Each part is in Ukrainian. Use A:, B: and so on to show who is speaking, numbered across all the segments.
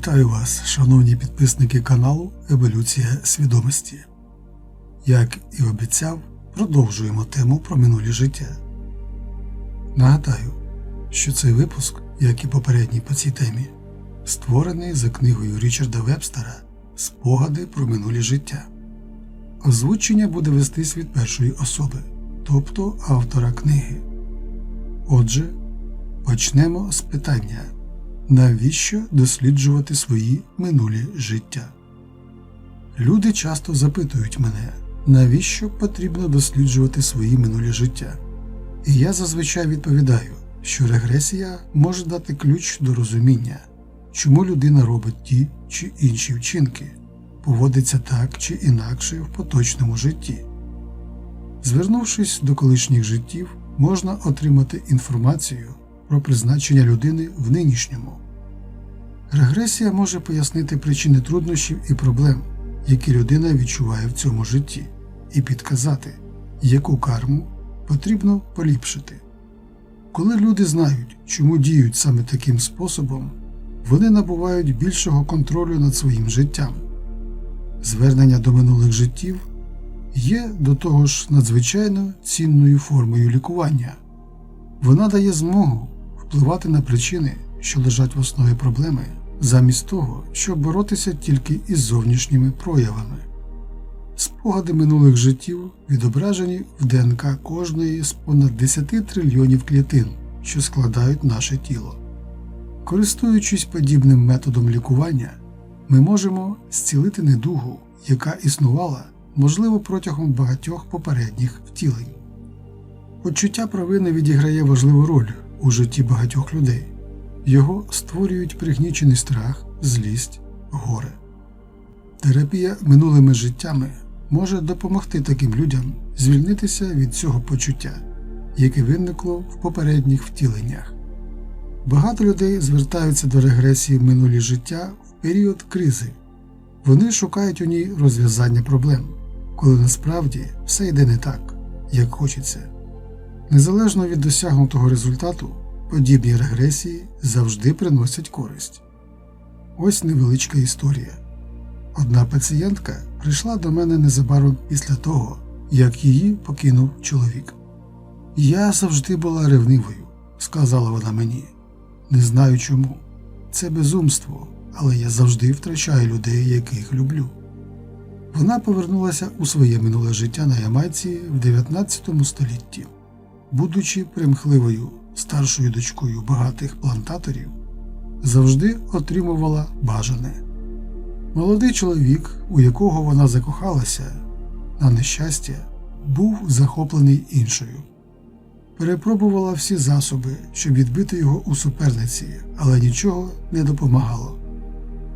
A: Вітаю вас, шановні підписники каналу Еволюція свідомості. Як і обіцяв, продовжуємо тему про минулі життя. Нагадаю, що цей випуск, як і попередній по цій темі, створений за книгою Річарда Вебстера Спогади про минулі життя. Озвучення буде вестись від першої особи, тобто автора книги. Отже, почнемо з питання. Навіщо досліджувати свої минулі життя? Люди часто запитують мене, навіщо потрібно досліджувати свої минулі життя? І я зазвичай відповідаю, що регресія може дати ключ до розуміння, чому людина робить ті чи інші вчинки, поводиться так чи інакше в поточному житті. Звернувшись до колишніх життів, можна отримати інформацію про призначення людини в нинішньому. Регресія може пояснити причини труднощів і проблем, які людина відчуває в цьому житті, і підказати, яку карму потрібно поліпшити. Коли люди знають, чому діють саме таким способом, вони набувають більшого контролю над своїм життям. Звернення до минулих життів є до того ж надзвичайно цінною формою лікування. Вона дає змогу впливати на причини, що лежать в основі проблеми, замість того, щоб боротися тільки із зовнішніми проявами. Спогади минулих життів відображені в ДНК кожної з понад 10 трильйонів клітин, що складають наше тіло. Користуючись подібним методом лікування, ми можемо зцілити недугу, яка існувала, можливо, протягом багатьох попередніх втілень. Почуття провини відіграє важливу роль у житті багатьох людей. Його створюють пригнічений страх, злість, горе. Терапія минулими життями може допомогти таким людям звільнитися від цього почуття, яке виникло в попередніх втіленнях. Багато людей звертаються до регресії в минулі життя в період кризи. Вони шукають у ній розв'язання проблем, коли насправді все йде не так, як хочеться. Незалежно від досягнутого результату, подібні регресії завжди приносять користь. Ось невеличка історія. Одна пацієнтка прийшла до мене незабаром після того, як її покинув чоловік. Я завжди була ревнивою, сказала вона мені. Не знаю чому. Це безумство, але я завжди втрачаю людей, яких люблю. Вона повернулася у своє минуле життя на Ямайці в 19 столітті. Будучи примхливою старшою дочкою багатих плантаторів, завжди отримувала бажане. Молодий чоловік, у якого вона закохалася, на нещастя, був захоплений іншою. Перепробувала всі засоби, щоб відбити його у суперниці, але нічого не допомагало.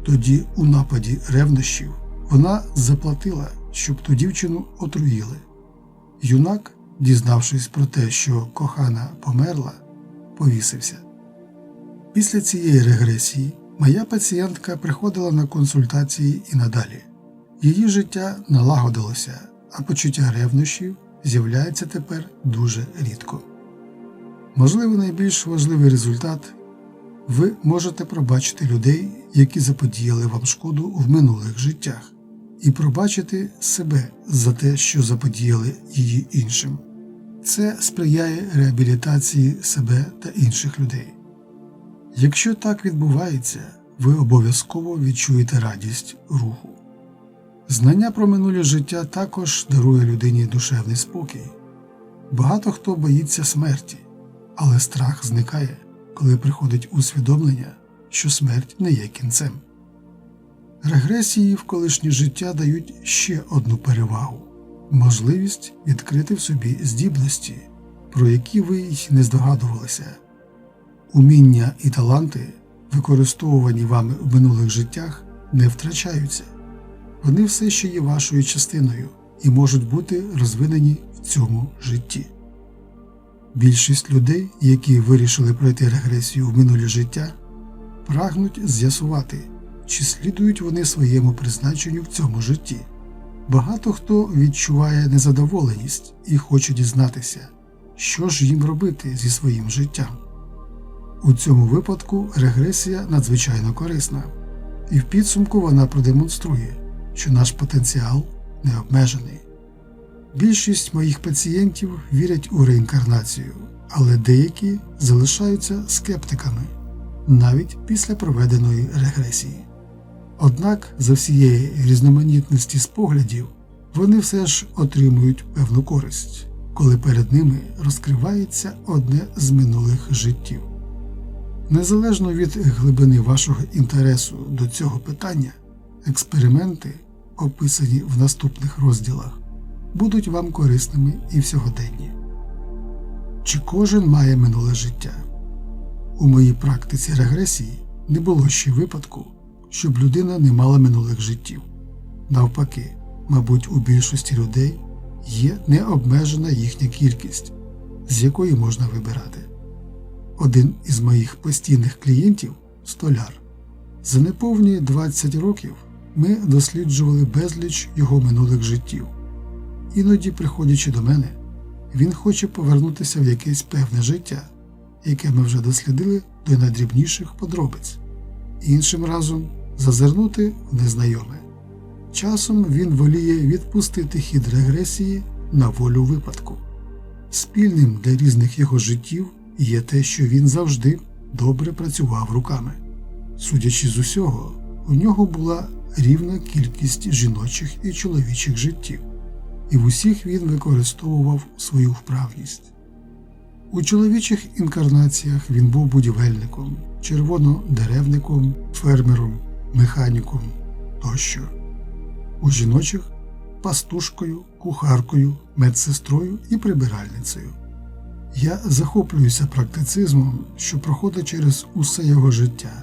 A: Тоді, у нападі ревнощів, вона заплатила, щоб ту дівчину отруїли. Юнак, дізнавшись про те, що кохана померла, повісився. Після цієї регресії моя пацієнтка приходила на консультації і надалі. Її життя налагодилося, а почуття ревнощів з'являється тепер дуже рідко. Можливо, найбільш важливий результат ви можете пробачити людей, які заподіяли вам шкоду в минулих життях, і пробачити себе за те, що заподіяли її іншим. Це сприяє реабілітації себе та інших людей. Якщо так відбувається, ви обов'язково відчуєте радість руху. Знання про минуле життя також дарує людині душевний спокій. Багато хто боїться смерті, але страх зникає, коли приходить усвідомлення, що смерть не є кінцем. Регресії в колишнє життя дають ще одну перевагу можливість відкрити в собі здібності, про які ви й не здогадувалися. Уміння і таланти, використовувані вами в минулих життях, не втрачаються, вони все ще є вашою частиною і можуть бути розвинені в цьому житті. Більшість людей, які вирішили пройти регресію в минулі життя, прагнуть з'ясувати, чи слідують вони своєму призначенню в цьому житті. Багато хто відчуває незадоволеність і хоче дізнатися, що ж їм робити зі своїм життям. У цьому випадку регресія надзвичайно корисна. І в підсумку вона продемонструє, що наш потенціал не обмежений. Більшість моїх пацієнтів вірять у реінкарнацію, але деякі залишаються скептиками навіть після проведеної регресії. Однак за всієї різноманітності споглядів вони все ж отримують певну користь, коли перед ними розкривається одне з минулих життів. Незалежно від глибини вашого інтересу до цього питання, експерименти, описані в наступних розділах, будуть вам корисними і в сьогоденні. Чи кожен має минуле життя? У моїй практиці регресії не було ще випадку, щоб людина не мала минулих життів. Навпаки, мабуть, у більшості людей є необмежена їхня кількість, з якої можна вибирати. Один із моїх постійних клієнтів столяр. За неповні 20 років ми досліджували безліч його минулих життів. Іноді, приходячи до мене, він хоче повернутися в якесь певне життя, яке ми вже дослідили до найдрібніших подробиць, іншим разом зазирнути в незнайоме. Часом він воліє відпустити хід регресії на волю випадку. Спільним для різних його життів є те, що він завжди добре працював руками. Судячи з усього, у нього була рівна кількість жіночих і чоловічих життів, і в усіх він використовував свою вправність. У чоловічих інкарнаціях він був будівельником, червонодеревником, фермером, механіком тощо. У жіночих пастушкою, кухаркою, медсестрою і прибиральницею. Я захоплююся практицизмом, що проходить через усе його життя,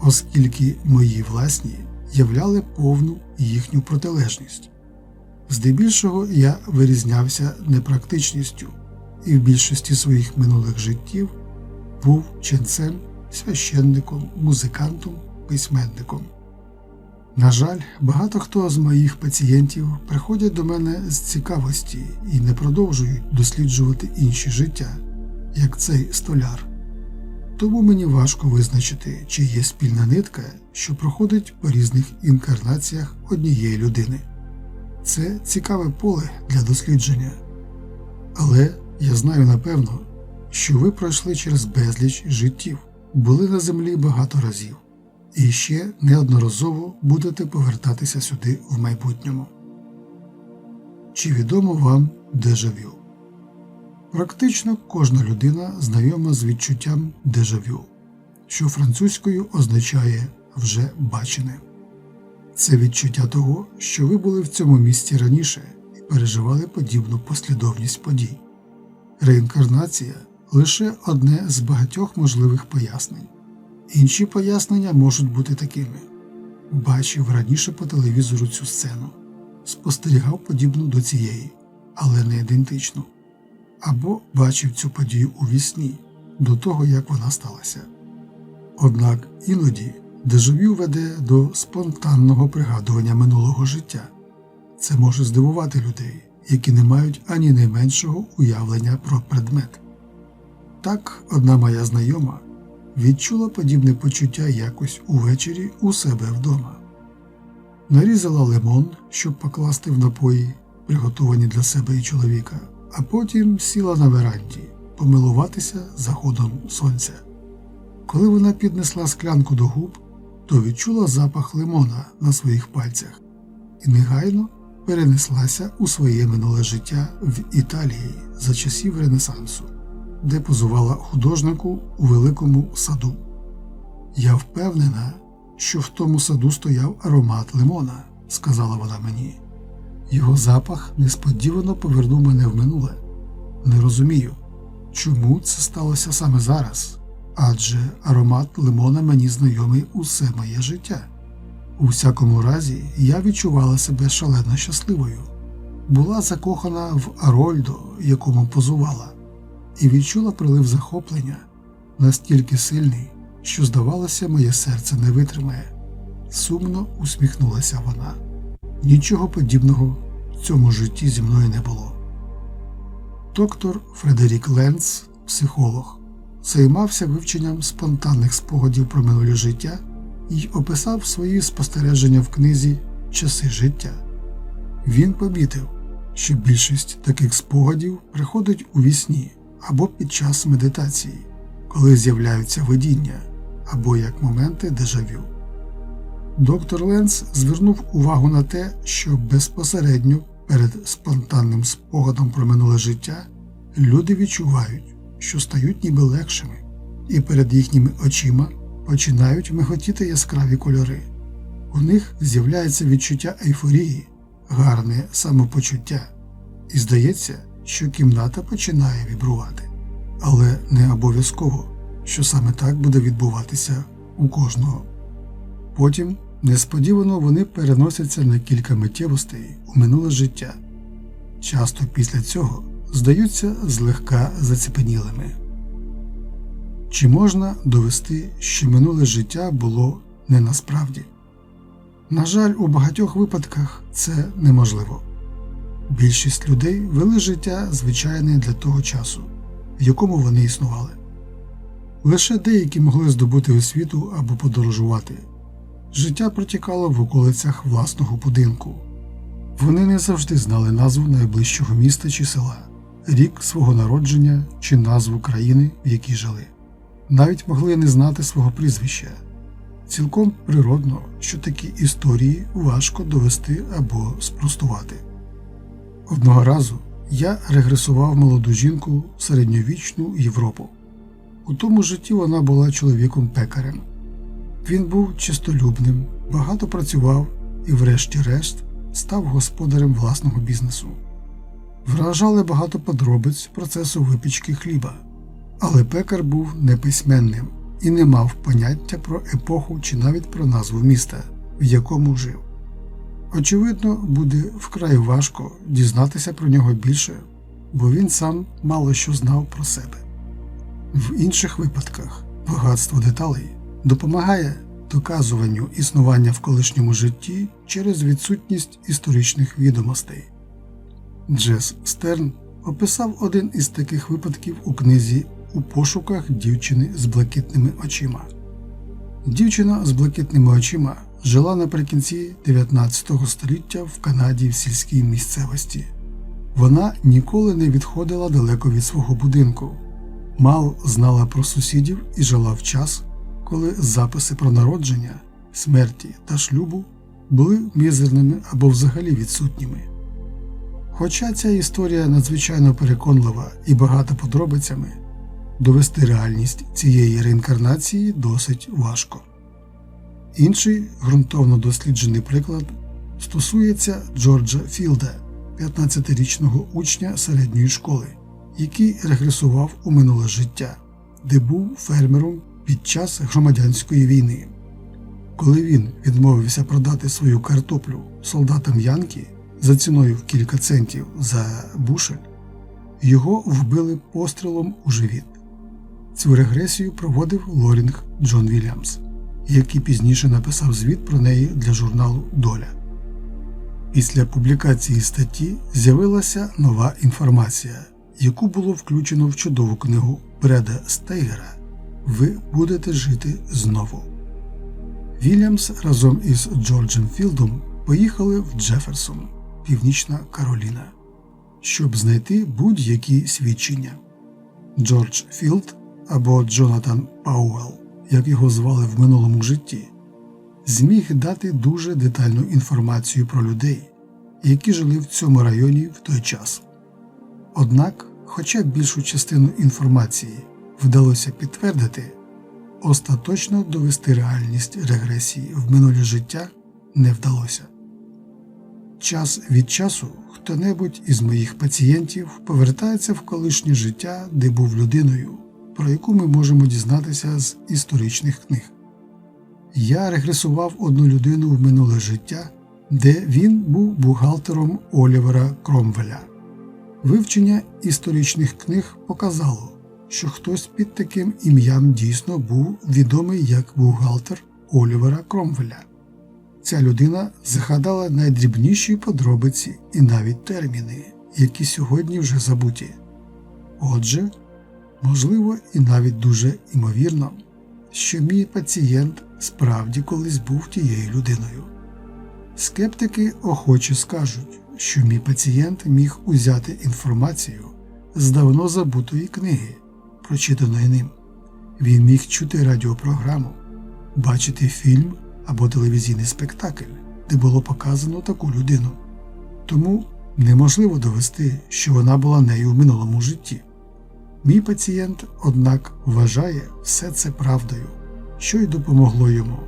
A: оскільки мої власні являли повну їхню протилежність. Здебільшого я вирізнявся непрактичністю і в більшості своїх минулих життів був ченцем, священником, музикантом, письменником. На жаль, багато хто з моїх пацієнтів приходять до мене з цікавості і не продовжують досліджувати інші життя, як цей столяр. Тому мені важко визначити, чи є спільна нитка, що проходить по різних інкарнаціях однієї людини. Це цікаве поле для дослідження. Але я знаю напевно, що ви пройшли через безліч життів, були на землі багато разів і ще неодноразово будете повертатися сюди в майбутньому. Чи відомо вам дежавю? Практично кожна людина знайома з відчуттям дежавю, що французькою означає вже бачене. Це відчуття того, що ви були в цьому місці раніше і переживали подібну послідовність подій. Реінкарнація лише одне з багатьох можливих пояснень. Інші пояснення можуть бути такими: бачив раніше по телевізору цю сцену, спостерігав подібну до цієї, але не ідентичну, або бачив цю подію у вісні до того, як вона сталася. Однак іноді дежавю веде до спонтанного пригадування минулого життя. Це може здивувати людей, які не мають ані найменшого уявлення про предмет. Так, одна моя знайома відчула подібне почуття якось увечері у себе вдома. Нарізала лимон, щоб покласти в напої, приготовані для себе і чоловіка, а потім сіла на веранді помилуватися заходом сонця. Коли вона піднесла склянку до губ, то відчула запах лимона на своїх пальцях і негайно перенеслася у своє минуле життя в Італії за часів Ренесансу де позувала художнику у великому саду. Я впевнена, що в тому саду стояв аромат лимона, сказала вона мені. Його запах несподівано повернув мене в минуле. Не розумію, чому це сталося саме зараз, адже аромат лимона мені знайомий усе моє життя. У всякому разі, я відчувала себе шалено щасливою, була закохана в Арольдо, якому позувала і відчула прилив захоплення настільки сильний, що, здавалося, моє серце не витримає. Сумно усміхнулася вона. Нічого подібного в цьому житті зі мною не було. Доктор Фредерік Ленц, психолог, займався вивченням спонтанних спогадів про минулі життя і описав свої спостереження в книзі Часи життя. Він помітив, що більшість таких спогадів приходить у вісні або під час медитації, коли з'являються видіння або як моменти дежавю. Доктор Ленс звернув увагу на те, що безпосередньо перед спонтанним спогадом про минуле життя люди відчувають, що стають ніби легшими, і перед їхніми очима починають миготіти яскраві кольори. У них з'являється відчуття ейфорії, гарне самопочуття, і здається, що кімната починає вібрувати. Але не обов'язково, що саме так буде відбуватися у кожного. Потім несподівано вони переносяться на кілька миттєвостей у минуле життя. Часто після цього здаються злегка заціпенілими. Чи можна довести, що минуле життя було не насправді? На жаль, у багатьох випадках це неможливо. Більшість людей вели життя звичайне для того часу, в якому вони існували. Лише деякі могли здобути освіту або подорожувати. Життя протікало в околицях власного будинку. Вони не завжди знали назву найближчого міста чи села, рік свого народження чи назву країни, в якій жили. Навіть могли не знати свого прізвища. Цілком природно, що такі історії важко довести або спростувати. Одного разу я регресував молоду жінку в середньовічну Європу. У тому житті вона була чоловіком-пекарем. Він був чистолюбним, багато працював і, врешті-решт, став господарем власного бізнесу. Вражали багато подробиць процесу випічки хліба, але пекар був неписьменним і не мав поняття про епоху чи навіть про назву міста, в якому жив. Очевидно, буде вкрай важко дізнатися про нього більше, бо він сам мало що знав про себе. В інших випадках багатство деталей допомагає доказуванню існування в колишньому житті через відсутність історичних відомостей. Джес Стерн описав один із таких випадків у книзі У пошуках дівчини з блакитними очима. Дівчина з блакитними очима жила наприкінці 19 століття в Канаді в сільській місцевості. Вона ніколи не відходила далеко від свого будинку, мало знала про сусідів і жила в час, коли записи про народження, смерті та шлюбу були мізерними або взагалі відсутніми. Хоча ця історія надзвичайно переконлива і багата подробицями, довести реальність цієї реінкарнації досить важко. Інший ґрунтовно досліджений приклад стосується Джорджа Філда, 15-річного учня середньої школи, який регресував у минуле життя, де був фермером під час громадянської війни. Коли він відмовився продати свою картоплю солдатам Янки за ціною в кілька центів за бушель, його вбили пострілом у живіт. Цю регресію проводив Лорінг Джон Вільямс, який пізніше написав звіт про неї для журналу Доля. Після публікації статті з'явилася нова інформація, яку було включено в чудову книгу Бреда Стейгера Ви будете жити знову. Вільямс разом із Джорджем Філдом поїхали в Джеферсон, Північна Кароліна, щоб знайти будь-які свідчення. Джордж Філд або Джонатан Пауелл, як його звали в минулому житті, зміг дати дуже детальну інформацію про людей, які жили в цьому районі в той час. Однак, хоча більшу частину інформації вдалося підтвердити, остаточно довести реальність регресії в минуле життя не вдалося. Час від часу хто-небудь із моїх пацієнтів повертається в колишнє життя, де був людиною, про яку ми можемо дізнатися з історичних книг. Я регресував одну людину в минуле життя, де він був бухгалтером Олівера Кромвеля. Вивчення історичних книг показало, що хтось під таким ім'ям дійсно був відомий як бухгалтер Олівера Кромвеля. Ця людина згадала найдрібніші подробиці і навіть терміни, які сьогодні вже забуті. Отже, можливо і навіть дуже імовірно, що мій пацієнт справді колись був тією людиною. Скептики охоче скажуть, що мій пацієнт міг узяти інформацію з давно забутої книги, прочитаної ним. Він міг чути радіопрограму, бачити фільм або телевізійний спектакль, де було показано таку людину. Тому неможливо довести, що вона була нею в минулому житті. Мій пацієнт, однак, вважає все це правдою, що й допомогло йому.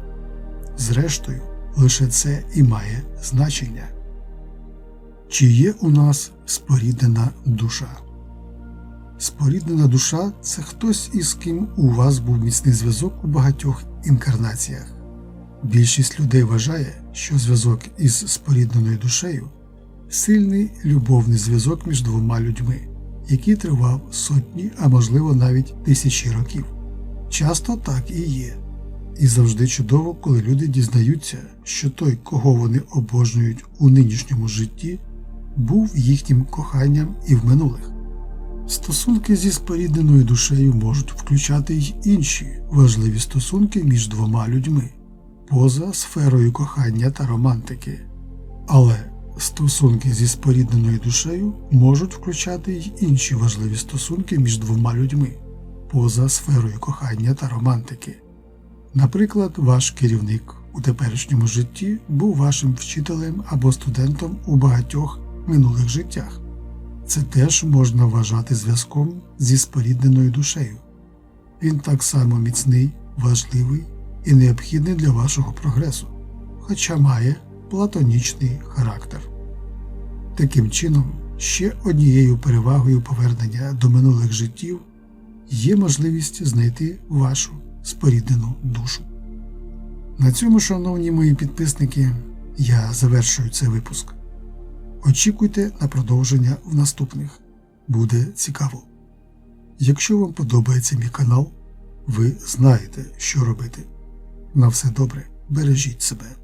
A: Зрештою, лише це і має значення. Чи є у нас споріднена душа? Споріднена душа це хтось із ким у вас був міцний зв'язок у багатьох інкарнаціях. Більшість людей вважає, що зв'язок із спорідненою душею сильний любовний зв'язок між двома людьми, який тривав сотні, а можливо навіть тисячі років. Часто так і є. І завжди чудово, коли люди дізнаються, що той, кого вони обожнюють у нинішньому житті, був їхнім коханням і в минулих. Стосунки зі спорідненою душею можуть включати й інші важливі стосунки між двома людьми поза сферою кохання та романтики. Але стосунки зі спорідненою душею можуть включати й інші важливі стосунки між двома людьми поза сферою кохання та романтики. Наприклад, ваш керівник у теперішньому житті був вашим вчителем або студентом у багатьох минулих життях. Це теж можна вважати зв'язком зі спорідненою душею. Він так само міцний, важливий і необхідний для вашого прогресу, хоча має платонічний характер. Таким чином, ще однією перевагою повернення до минулих життів є можливість знайти вашу споріднену душу. На цьому, шановні мої підписники, я завершую цей випуск. Очікуйте на продовження в наступних. Буде цікаво. Якщо вам подобається мій канал, ви знаєте, що робити. На все добре, бережіть себе.